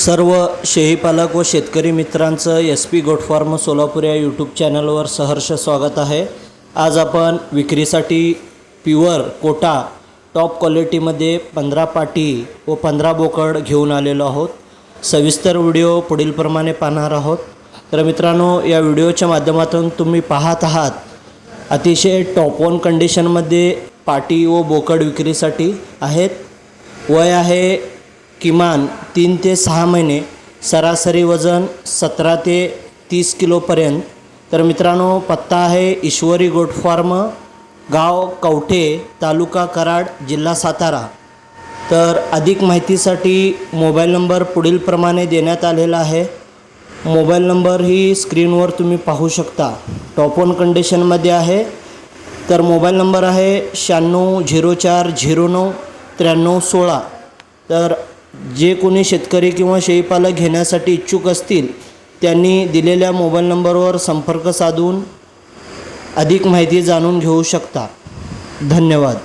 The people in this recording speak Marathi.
सर्व शेळीपालक व शेतकरी मित्रांचं S P goat farm Solapur या यूट्यूब चॅनलवर सहर्ष स्वागत आहे. आज आपण विक्रीसाठी प्युअर कोटा टॉप क्वालिटीमध्ये पंधरा पाटी व पंधरा बोकड घेऊन आलेलो आहोत. सविस्तर व्हिडिओ पुढीलप्रमाणे पाहणार आहोत. तर मित्रांनो या व्हिडिओच्या माध्यमातून तुम्ही पाहत आहात अतिशय टॉप वन कंडिशनमध्ये पाटी व बोकड विक्रीसाठी आहेत. वय आहे किमान तीन ते सहा महिने सरासरी वजन सतरा ते तीस किलोपर्यंत तर मित्रांनो पत्ता आहे ईश्वरी गोट फार्म गाव कवठे तालुका कराड जिल्हा सातारा. तर अधिक माहितीसाठी मोबाईल नंबर पुढीलप्रमाणे देण्यात आलेला आहे. मोबाईल नंबर ही स्क्रीनवर तुम्ही पाहू शकता. टॉप ऑन कंडिशनमध्ये आहे. तर मोबाईल नंबर आहे शहाण्णव झिरो चार झिरो नऊ त्र्याण्णव सोळा. तर जे कोणी शेतकरी किंवा शेळीपालक घेण्यासाठी इच्छुक असतील त्यांनी दिलेल्या मोबाईल नंबरवर संपर्क साधून अधिक माहिती जाणून घेऊ शकता. धन्यवाद.